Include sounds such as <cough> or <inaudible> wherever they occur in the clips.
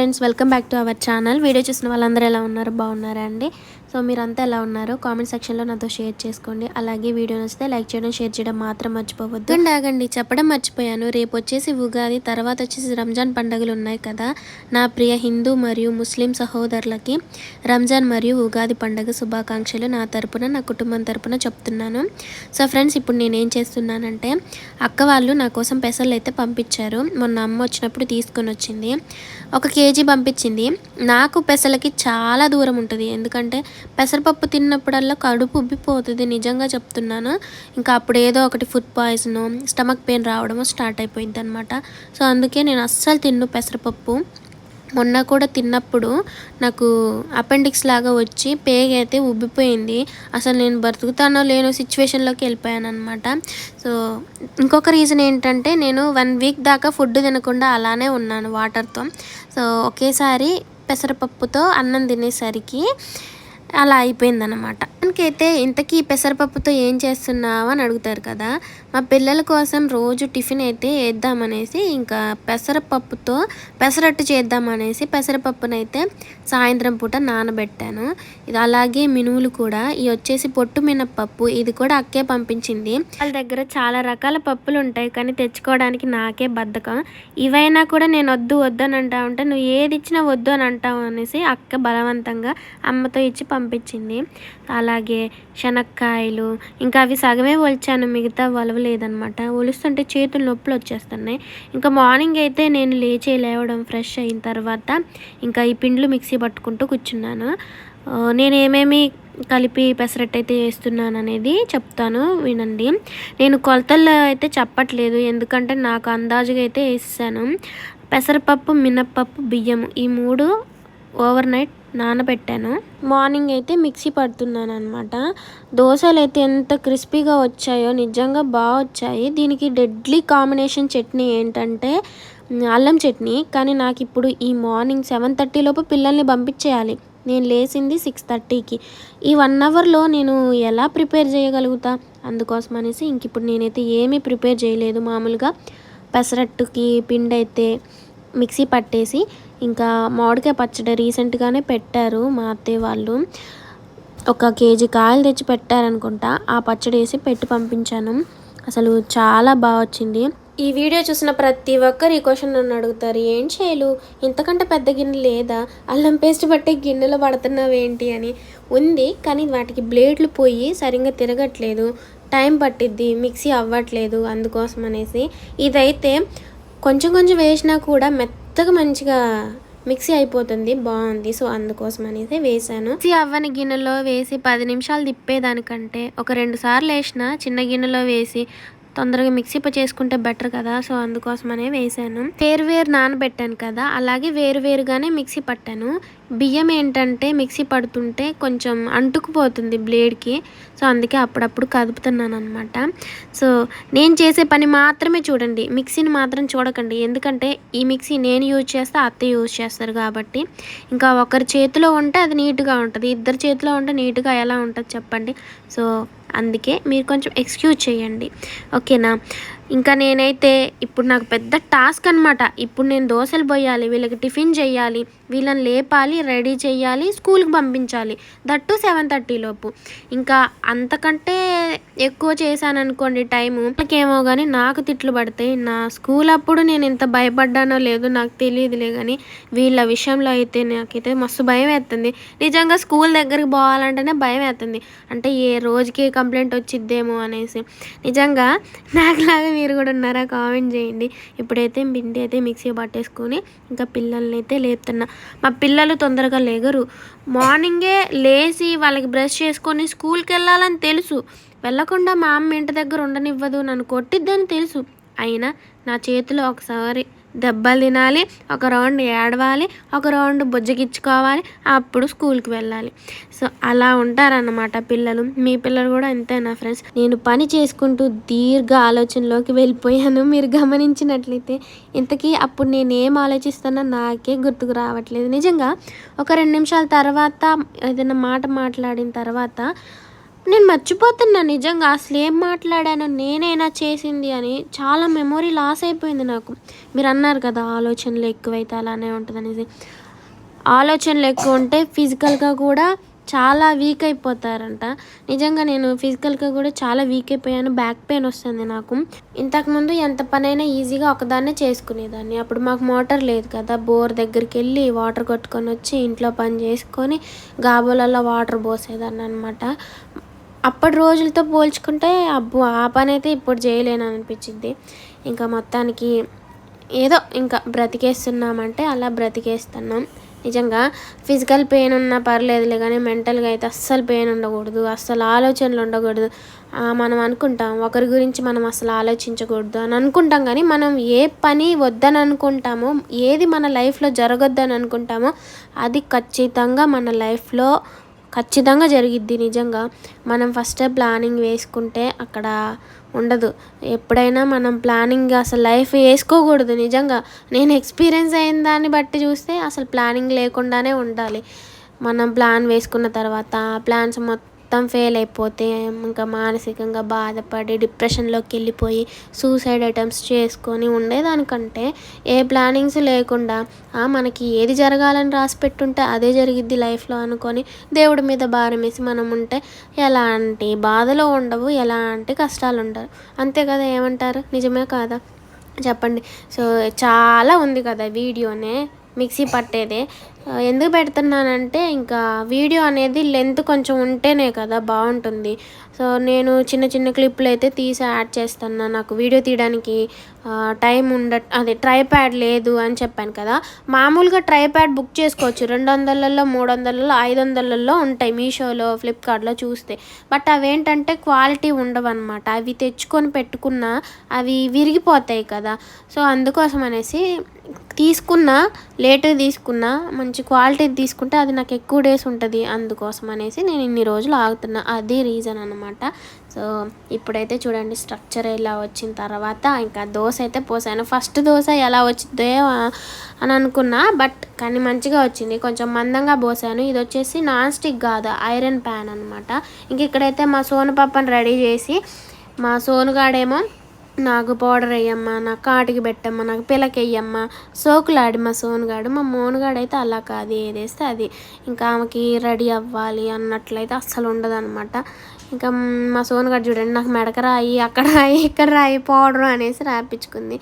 Friends welcome back to our channel video చూసిన వాళ్ళందరూ ఎలా ఉన్నారు? బాగున్నారా అండి? సో మీరంతా ఎలా ఉన్నారు కామెంట్ సెక్షన్లో నాతో షేర్ చేసుకోండి. అలాగే వీడియో నచ్చితే లైక్ చేయడం షేర్ చేయడం మాత్రం మర్చిపోవద్దు. అండ్ ఆగండి చెప్పడం మర్చిపోయాను. రేపు వచ్చేసి ఉగాది తర్వాత వచ్చేసి రంజాన్ పండుగలు ఉన్నాయి కదా. నా ప్రియ హిందూ మరియు ముస్లిం సహోదరులకి రంజాన్ మరియు ఉగాది పండుగ శుభాకాంక్షలు నా తరపున నా కుటుంబం తరపున చెప్తున్నాను. సో ఫ్రెండ్స్ ఇప్పుడు నేనేం చేస్తున్నానంటే అక్క వాళ్ళు నా కోసం పెసలు అయితే పంపించారు. మొన్న అమ్మ వచ్చినప్పుడు తీసుకొని వచ్చింది. ఒక కేజీ పంపించింది. నాకు పెసలకి చాలా దూరం ఉంటుంది. ఎందుకంటే పెసరపప్పు తిన్నప్పుడల్లా కడుపు ఉబ్బిపోతుంది నిజంగా చెప్తున్నాను. ఇంకా అప్పుడు ఏదో ఒకటి ఫుడ్ పాయిజన్ స్టమక్ పెయిన్ రావడము స్టార్ట్ అయిపోయింది అనమాట సో అందుకే నేను అస్సలు తిన్ను పెసరపప్పు. మొన్న కూడా తిన్నప్పుడు నాకు అపెండిక్స్ లాగా వచ్చి పేగ అయితే ఉబ్బిపోయింది. అసలు నేను బ్రతుకుతానో లేనో సిచ్యువేషన్లోకి వెళ్ళిపోయాను అనమాట సో ఇంకొక రీజన్ ఏంటంటే నేను వన్ వీక్ దాకా ఫుడ్ తినకుండా అలానే ఉన్నాను వాటర్తో సో ఒకేసారి పెసరపప్పుతో అన్నం తినేసరికి అలా అయిపోయిందనమాట మనకైతే ఇంతకీ పెసరపప్పుతో ఏం చేస్తున్నావు అని అడుగుతారు కదా. మా పిల్లల కోసం రోజు టిఫిన్ అయితే వేద్దామనేసి ఇంకా పెసరపప్పుతో పెసరట్టు చేద్దామనేసి పెసరపప్పునైతే సాయంత్రం పూట నానబెట్టాను. ఇది అలాగే మినువులు కూడా. ఇవి వచ్చేసి పొట్టు మినప్పప్పు. ఇది కూడా అక్కే పంపించింది. వాళ్ళ దగ్గర చాలా రకాల పప్పులు ఉంటాయి కానీ తెచ్చుకోవడానికి నాకే బద్ధకం. ఇవైనా కూడా నేను వద్దు వద్దు అని అంటా ఉంటే నువ్వు ఏది ఇచ్చినా వద్దు అని అంటావు అనేసి అక్క బలవంతంగా అమ్మతో ఇచ్చి పంపించింది. అలాగే శనక్కాయలు ఇంకా అవి సగమే ఒలిచాను మిగతా ఒలవలేదనమాట ఒలుస్తుంటే చేతులు నొప్పులు వచ్చేస్తున్నాయి. ఇంకా మార్నింగ్ అయితే నేను లేచి లేవడం ఫ్రెష్ అయిన తర్వాత ఇంకా ఈ పిండ్లు మిక్సీ పట్టుకుంటూ కూర్చున్నాను. నేను ఏమేమి కలిపి పెసరట్టు అయితే వేస్తున్నాను అనేది చెప్తాను వినండి. నేను కొలతల్లో అయితే చెప్పట్లేదు. ఎందుకంటే నాకు అందాజుగా అయితే వేసాను. పెసరపప్పు మినప్పప్పు బియ్యం ఈ మూడు ఓవర్ నైట్ నానబెట్టాను. మార్నింగ్ అయితే మిక్సీ పడుతున్నాను అనమాట దోశలు అయితే ఎంత క్రిస్పీగా వచ్చాయో నిజంగా బాగా వచ్చాయి. దీనికి డెడ్లీ కాంబినేషన్ చట్నీ ఏంటంటే అల్లం చట్నీ. కానీ నాకు ఇప్పుడు ఈ మార్నింగ్ సెవెన్ థర్టీ లోపు పిల్లల్ని పంపించేయాలి. నేను లేచింది సిక్స్ థర్టీకి. ఈ వన్ అవర్లో నేను ఎలా ప్రిపేర్ చేయగలుగుతా? అందుకోసం అనేసి ఇంక ఇప్పుడు నేనైతే ఏమీ ప్రిపేర్ చేయలేదు. మామూలుగా పెసరట్టుకి పిండి అయితే మిక్సీ పట్టేసి ఇంకా మామిడికాయ పచ్చడి రీసెంట్గానే పెట్టారు మా అత్తయ్య వాళ్ళు. ఒక కేజీ కాయలు తెచ్చి పెట్టారనుకుంటా ఆ పచ్చడి వేసి పెట్టి పంపించాను. అసలు చాలా బాగా వచ్చింది. ఈ వీడియో చూసిన ప్రతి ఒక్కరు ఈ క్వశ్చన్ నన్ను అడుగుతారు ఏం చేయలు? ఇంతకంటే పెద్ద గిన్నె లేదా? అల్లం పేస్ట్ పట్టే గిన్నెలో పడుతున్నావు ఏంటి అని. ఉంది కానీ వాటికి బ్లేడ్లు పోయి సరిగ్గా తిరగట్లేదు. టైం పట్టిద్ది మిక్సీ అవ్వట్లేదు అందుకోసం అనేసి. ఇదైతే కొంచెం కొంచెం వేసినా కూడా మెత్త మెత్తగా మంచిగా మిక్సీ అయిపోతుంది బాగుంది. సో అందుకోసం అనేసి వేసాను మిక్సీ అవ్వని గిన్నెలో వేసి పది నిమిషాలు తిప్పేదానికంటే ఒక రెండు సార్లు వేసిన చిన్న గిన్నెలో వేసి తొందరగా మిక్సీ చేసుకుంటే బెటర్ కదా సో అందుకోసమనే వేసాను వేరు వేరు నానబెట్టాను కదా అలాగే వేరు వేరుగానే మిక్సీ పట్టాను. బియ్యం ఏంటంటే మిక్సీ పడుతుంటే కొంచెం అంటుకుపోతుంది బ్లేడ్కి సో అందుకే అప్పుడప్పుడు కదుపుతున్నాను అనమాట సో నేను చేసే పని మాత్రమే చూడండి మిక్సీని మాత్రం చూడకండి. ఎందుకంటే ఈ మిక్సీ నేను యూజ్ చేస్తే అత్త యూజ్ చేస్తారు కాబట్టి. ఇంకా ఒకరి చేతిలో ఉంటే అది నీట్గా ఉంటుంది ఇద్దరి చేతిలో ఉంటే నీట్గా ఎలా ఉంటుంది చెప్పండి. సో అందుకే మీరు కొంచెం ఎక్స్క్యూజ్ చేయండి. ఓకేనా ఇంకా నేనైతే ఇప్పుడు నాకు పెద్ద టాస్క్ అనమాట ఇప్పుడు నేను దోశలు పోయాలి వీళ్ళకి టిఫిన్ చేయాలి వీళ్ళని లేపాలి రెడీ చేయాలి స్కూల్కి పంపించాలి. దట్టు సెవెన్ థర్టీ లోపు. ఇంకా అంతకంటే ఎక్కువ చేశాను అనుకోండి టైము. ఏమో కానీ నాకు తిట్లు పడతాయి. నా స్కూల్ అప్పుడు నేను ఎంత భయపడ్డానో లేదో నాకు తెలియదులే కానీ వీళ్ళ విషయంలో అయితే నాకైతే మస్తు భయం వేస్తుంది నిజంగా స్కూల్ దగ్గరికి పోవాలంటేనే భయం వేస్తుంది అంటే ఏ రోజుకి కంప్లైంట్ వచ్చిద్దేమో అనేసి. నిజంగా నాకులాగా మీరు కూడా ఉన్నారా కామెంట్ చేయండి. ఇప్పుడైతే పిండి అయితే మిక్సీ పట్టేసుకొని ఇంకా పిల్లల్ని అయితే లేపుతున్నా. మా పిల్లలు తొందరగా లేగరు. మార్నింగే లేచి వాళ్ళకి బ్రష్ చేసుకొని స్కూల్కి వెళ్ళాలని తెలుసు. వెళ్ళకుండా మా అమ్మ ఇంటి దగ్గర ఉండనివ్వదు నన్ను కొట్టిద్దని తెలుసు. అయినా నా చేతిలో ఒకసారి దెబ్బలు తినాలి ఒక రౌండ్ ఏడవాలి ఒక రౌండ్ బుజ్జగిచ్చుకోవాలి అప్పుడు స్కూల్కి వెళ్ళాలి. సో అలా ఉంటారన్నమాట పిల్లలు. మీ పిల్లలు కూడా అంతేనా ఫ్రెండ్స్? నేను పని చేసుకుంటూ దీర్ఘ ఆలోచనలోకి వెళ్ళిపోయాను. మీరు గమనించినట్లయితే ఇంతకీ అప్పుడు నేను ఏం ఆలోచిస్తానో నాకే గుర్తుకు రావట్లేదు. నిజంగా ఒక రెండు నిమిషాల తర్వాత ఏదైనా మాట మాట్లాడిన తర్వాత నేను మర్చిపోతున్నా నిజంగా అసలు ఏం మాట్లాడాను నేనైనా చేసింది అని చాలా మెమొరీ లాస్ అయిపోయింది నాకు. మీరు అన్నారు కదా ఆలోచనలు ఎక్కువైతే అలానే ఉంటుంది అనేసి ఆలోచనలు ఎక్కువ ఉంటే ఫిజికల్గా కూడా చాలా వీక్ అయిపోతారంట. నిజంగా నేను ఫిజికల్గా కూడా చాలా వీక్ అయిపోయాను బ్యాక్ పెయిన్ వస్తుంది నాకు. ఇంతకుముందు ఎంత పనైనా ఈజీగా ఒకదాన్నే చేసుకునేదాన్ని. అప్పుడు మాకు మోటార్ లేదు కదా బోర్ దగ్గరికి వెళ్ళి వాటర్ కొట్టుకొని వచ్చి ఇంట్లో పని చేసుకొని గాబోలలో వాటర్ పోసేదాన్ని అనమాట అప్పటి రోజులతో పోల్చుకుంటే అబ్బో ఆ పని అయితే ఇప్పుడు చేయలేను అనిపించింది ఇంకా మొత్తానికి ఏదో ఇంకా బ్రతికేస్తున్నామంటే అలా బ్రతికేస్తున్నాం. నిజంగా ఫిజికల్ పెయిన్ ఉన్నా పర్లేదులే కానీ మెంటల్గా అయితే అస్సలు పెయిన్ ఉండకూడదు అస్సలు ఆలోచనలు ఉండకూడదు. మనం అనుకుంటాం ఒకరి గురించి మనం అసలు ఆలోచించకూడదు అని అనుకుంటాం కానీ మనం ఏ పని వద్దని అనుకుంటామో ఏది మన లైఫ్లో జరగొద్దని అనుకుంటామో అది ఖచ్చితంగా మన లైఫ్లో ఖచ్చితంగా జరిగిద్ది నిజంగా. మనం ఫస్ట్ ప్లానింగ్ వేసుకుంటే అక్కడ ఉండదు. ఎప్పుడైనా మనం ప్లానింగ్ అసలు లైఫ్ వేసుకోకూడదు నిజంగా. నేను ఎక్స్పీరియన్స్ అయిన దాన్ని బట్టి చూస్తే అసలు ప్లానింగ్ లేకుండానే ఉండాలి. మనం ప్లాన్ వేసుకున్న తర్వాత ఆ ప్లాన్స్ మొత్తం మొత్తం ఫెయిల్ అయిపోతే ఇంకా మానసికంగా బాధపడి డిప్రెషన్లోకి వెళ్ళిపోయి సూసైడ్ అటెంప్ట్స్ చేసుకొని ఉండేదానికంటే ఏ ప్లానింగ్స్ లేకుండా మనకి ఏది జరగాలని రాసి పెట్టుంటే అదే జరిగిద్ది లైఫ్లో అనుకొని దేవుడి మీద భారం వేసి మనం ఉంటే ఎలాంటి బాధలు ఉండవు ఎలాంటి కష్టాలు ఉండవు. అంతే కదా ఏమంటారు? నిజమే కాదా? చెప్పండి. సో చాలా ఉంది కదా వీడియోనే. మిక్సీ పట్టేదే. ఎందుకు పెడుతున్నానంటే ఇంకా వీడియో అనేది లెంత్ కొంచెం ఉంటేనే కదా బాగుంటుంది. సో నేను చిన్న చిన్న క్లిప్లు అయితే తీసి యాడ్ చేస్తాను నాకు వీడియో తీయడానికి టైం ఉండ అదే ట్రైప్యాడ్ లేదు అని చెప్పాను కదా. మామూలుగా ట్రైప్యాడ్ బుక్ చేసుకోవచ్చు. రెండు వందలలో మూడు వందలలో ఐదు వందలలో ఉంటాయి మీషోలో ఫ్లిప్కార్ట్లో చూస్తే. బట్ అవేంటంటే క్వాలిటీ ఉండవన్నమాట. అవి తెచ్చుకొని పెట్టుకున్నా అవి విరిగిపోతాయి కదా. సో అందుకోసం అనేసి తీసుకున్నా లేట్గా తీసుకున్నా మంచి క్వాలిటీ తీసుకుంటే అది నాకు ఎక్కువ డేస్ ఉంటుంది అందుకోసం అనేసి నేను ఇన్ని రోజులు ఆగుతున్నా. అది రీజన్ అనమాట సో ఇప్పుడైతే చూడండి స్ట్రక్చర్ ఇలా వచ్చిన తర్వాత ఇంకా దోశ అయితే పోసాను. ఫస్ట్ దోశ ఎలా వచ్చిందో అని అనుకున్నా బట్ కానీ మంచిగా వచ్చింది. కొంచెం మందంగా పోసాను. ఇది వచ్చేసి నాన్ స్టిక్ కాదు ఐరన్ ప్యాన్ అనమాట ఇంక ఇక్కడైతే మా సోను పాపని రెడీ చేసి మా సోనుగాడేమో నాకు పౌడర్ వేయమ్మా నాకు కాటికి పెట్టమ్మా నాకు పిల్లకి సోకులాడి మా సోనుగాడు. మా మోనుగాడు అయితే అలా కాదు ఏదేస్తే అది. ఇంకా ఆమెకి రెడీ అవ్వాలి అన్నట్లయితే అస్సలు ఉండదన్నమాట. ఇంకా మా సోనుగాడు చూడండి నాకు మెడక రాయి అక్కడ రాయి ఇక్కడ రాయి పౌడర్ అనేసి రాపించుకుంది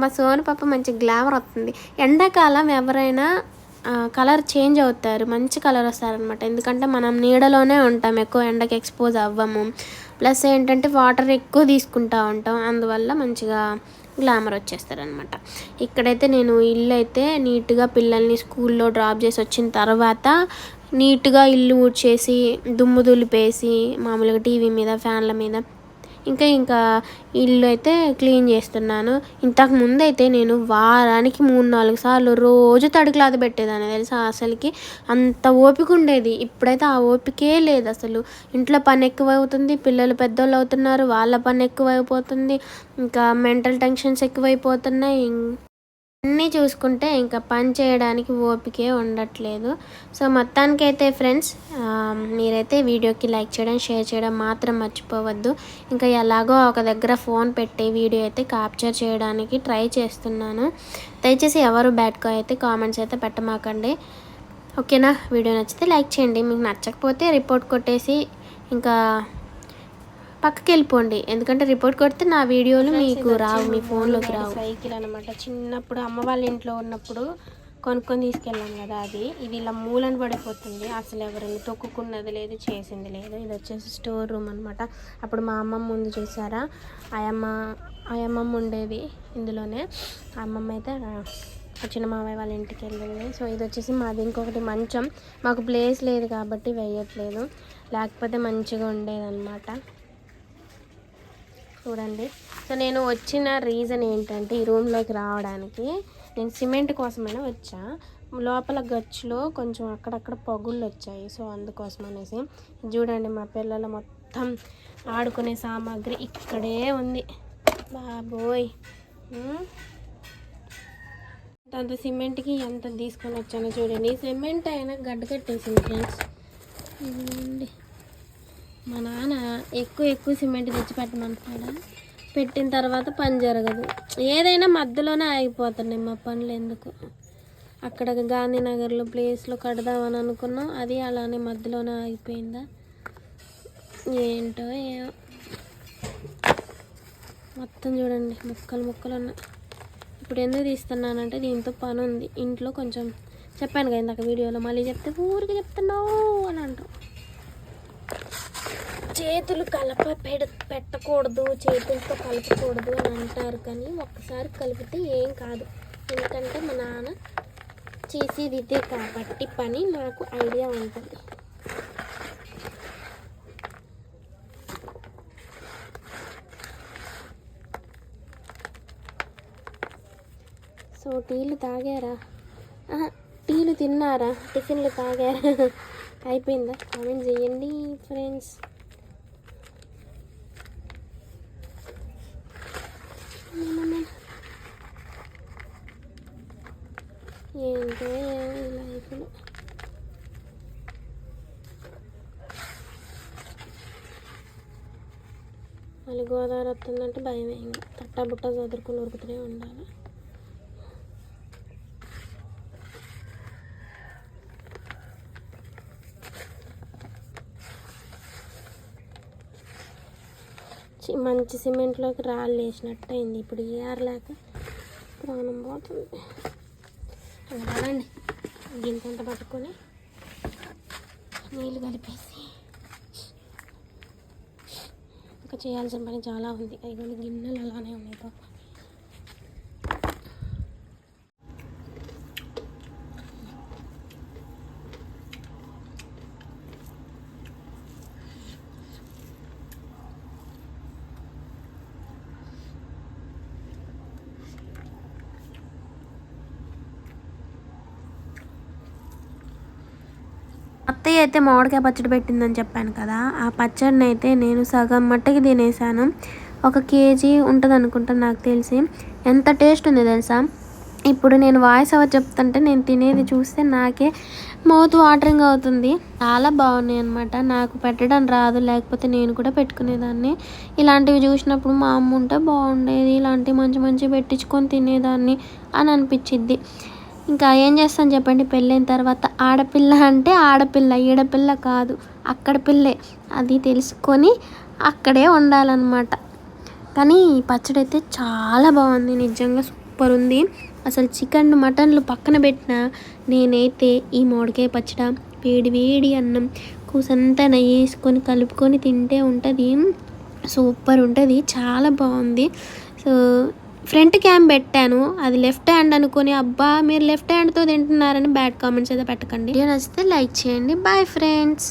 మా సోను పాప మంచి గ్లామర్ వస్తుంది. ఎండాకాలం ఎవరైనా కలర్ చేంజ్ అవుతారు మంచి కలర్ వస్తారనమాట ఎందుకంటే మనం నీడలోనే ఉంటాం ఎక్కువ ఎండకి ఎక్స్పోజ్ అవ్వము. ప్లస్ ఏంటంటే వాటర్ ఎక్కువ తీసుకుంటా ఉంటాం అందువల్ల మంచిగా గ్లామర్ వచ్చేస్తారనమాట ఇక్కడైతే నేను ఇల్లు అయితే నీట్గా పిల్లల్ని స్కూల్లో డ్రాప్ చేసి వచ్చిన తర్వాత నీట్గా ఇల్లు ఊడ్చేసి దుమ్ము దులిపేసి మామూలుగా టీవీ మీద ఫ్యాన్ల మీద ఇంకా ఇంకా ఇల్లు అయితే క్లీన్ చేస్తున్నాను. ఇంతకు ముందు అయితే నేను వారానికి మూడు నాలుగు సార్లు రోజు తడి క్లాత్ పెట్టేదాన్ని తెలుసా? అసలుకి అంత ఓపిక ఉండేది. ఇప్పుడైతే ఆ ఓపికే లేదు అసలు. ఇంట్లో పని ఎక్కువ అవుతుంది పిల్లలు పెద్దోళ్ళు అవుతున్నారు వాళ్ళ పని ఎక్కువ అయిపోతుంది ఇంకా మెంటల్ టెన్షన్స్ ఎక్కువైపోతున్నాయి అన్నీ చూసుకుంటే ఇంకా పని చేయడానికి ఓపికే ఉండట్లేదు. సో మొత్తానికైతే ఫ్రెండ్స్ మీరైతే వీడియోకి లైక్ చేయడం షేర్ చేయడం మాత్రం మర్చిపోవద్దు. ఇంకా ఎలాగో ఒక దగ్గర ఫోన్ పెట్టి వీడియో అయితే క్యాప్చర్ చేయడానికి ట్రై చేస్తున్నాను. దయచేసి ఎవరు బ్యాడ్కో అయితే కామెంట్స్ అయితే పెట్టమాకండి. ఓకేనా? వీడియో నచ్చితే లైక్ చేయండి. మీకు నచ్చకపోతే రిపోర్ట్ కొట్టేసి ఇంకా పక్కకి వెళ్ళిపోండి ఎందుకంటే రిపోర్ట్ కొడితే నా వీడియోలు మీకు రావు మీ ఫోన్లోకి రావు. సైకిల్ అనమాట చిన్నప్పుడు అమ్మ వాళ్ళ ఇంట్లో ఉన్నప్పుడు కొనుక్కొని తీసుకెళ్ళాం కదా అది. ఇది ఇలా మూలన పడిపోతుంది. అసలు ఎవరైనా తొక్కుకున్నది లేదు చేసింది లేదు. ఇది వచ్చేసి స్టోర్ రూమ్ అనమాట అప్పుడు మా అమ్మమ్మ ముందు చూసారా? ఆయమ్మ ఆయమ్మమ్మ ఉండేది ఇందులోనే. అమ్మమ్మ అయితే చిన్న మామయ్య వాళ్ళ ఇంటికి వెళ్ళింది. సో ఇది వచ్చేసి మాది ఇంకొకటి మంచం. మాకు ప్లేస్ లేదు కాబట్టి వేయట్లేదు. లేకపోతే మంచిగా ఉండేదన్నమాట. చూడండి. సో నేను వచ్చిన రీజన్ ఏంటంటే ఈ రూమ్లోకి రావడానికి నేను సిమెంట్ కోసమైనా వచ్చా. లోపల గచ్చులో కొంచెం అక్కడక్కడ పగుళ్ళు వచ్చాయి. సో అందుకోసం అనేసి చూడండి మా పిల్లల మొత్తం ఆడుకునే సామాగ్రి ఇక్కడే ఉంది. బాబోయ్. అంత సిమెంట్కి ఎంత తీసుకొని వచ్చానో చూడండి. సిమెంట్ అయినా గడ్డ కట్టేసింది ఫ్రెండ్స్ ఇదిగోండి. మా నాన్న ఎక్కువ ఎక్కువ సిమెంట్ తెచ్చి పెట్టమంటున్నాడా పెట్టిన తర్వాత పని జరగదు. ఏదైనా మధ్యలోనే ఆగిపోతున్నాయి మా పనులు ఎందుకు? అక్కడ గాంధీనగర్లో ప్లేస్లో కడదామని అనుకున్నాం. అది అలానే మధ్యలోనే ఆగిపోయిందా? ఏంటో ఏమో. మొత్తం చూడండి ముక్కలు ముక్కలు ఉన్నాయి. ఇప్పుడు ఎందుకు తీస్తున్నానంటే దీంతో పని ఉంది ఇంట్లో కొంచెం చెప్పాను కదా ఇందాక వీడియోలో మళ్ళీ చెప్తే ఊరికి చెప్తున్నావు అని అంటారు చేతులు కలప పెడ పెట్టకూడదు చేతులతో కలపకూడదు అని అంటారు కానీ ఒక్కసారి కలిపితే ఏం కాదు. ఎందుకంటే మా నాన్న చేసేది ఇదే కాబట్టి పని నాకు ఐడియా ఉంటుంది. సో టీలు తాగారా? టీలు తిన్నారా? టిఫిన్లు తాగారా? <laughs> అయిపోయిందా? కామెంట్ చేయండి ఫ్రెండ్స్ ఏంటో ఏమో ఈ లైఫ్లో మళ్ళీ గోదావరి వస్తుందంటే భయం ఇంకా తట్టా బుట్ట చదురుకుని ఉరుకుతూనే ఉండాలి. మంచి సిమెంట్లోకి రాళ్ళు వేసినట్టు అయింది. ఇప్పుడు ఏరలేక ప్రాణం పోతుంది. అలాండి గింతంత పట్టుకొని నీళ్ళు కలిపేసి ఇంకా చేయాల్సిన పని చాలా ఉంది. అవి గిన్నెలు అలానే ఉన్నాయి అత్తయ్య అయితే మామిడికాయ పచ్చడి పెట్టిందని చెప్పాను కదా ఆ పచ్చడిని అయితే నేను సగం మట్టకి తినేసాను ఒక కేజీ ఉంటుంది అనుకుంటా నాకు తెలిసి. ఎంత టేస్ట్ ఉంది తెలుసా? ఇప్పుడు నేను వాయిస్ ఓవర్ చెప్తుంటే నేను తినేది చూస్తే నాకే మౌత్ వాటరింగ్ అవుతుంది. చాలా బాగున్నాయి అనమాట నాకు పెట్టడం రాదు లేకపోతే నేను కూడా పెట్టుకునేదాన్ని. ఇలాంటివి చూసినప్పుడు మా అమ్మ ఉంటే బాగుండేది. ఇలాంటివి మంచి మంచి పెట్టించుకొని తినేదాన్ని అని అనిపించిద్ది. ఇంకా ఏం చేస్తాను చెప్పండి? పెళ్ళైన తర్వాత ఆడపిల్ల అంటే ఆడపిల్ల ఈడపిల్ల కాదు అక్కడ పిల్లే. అది తెలుసుకొని అక్కడే ఉండాలన్నమాట. కానీ ఈ పచ్చడి అయితే చాలా బాగుంది నిజంగా సూపర్ ఉంది. అసలు చికెన్ మటన్లు పక్కన పెట్టిన నేనైతే ఈ మోడకాయ పచ్చడి వేడి వేడి అన్నం కూసంతా నెయ్యి వేసుకొని కలుపుకొని తింటే ఉంటుంది. సూపర్ ఉంటుంది చాలా బాగుంది. సో ఫ్రంట్ క్యామ్ పెట్టాను. అది లెఫ్ట్ హ్యాండ్ అనుకొని అబ్బా మీరు లెఫ్ట్ హ్యాండ్తో తింటున్నారని బ్యాడ్ కామెంట్స్ అయితే పెట్టకండి. నచ్చితే లైక్ చేయండి. Bye friends.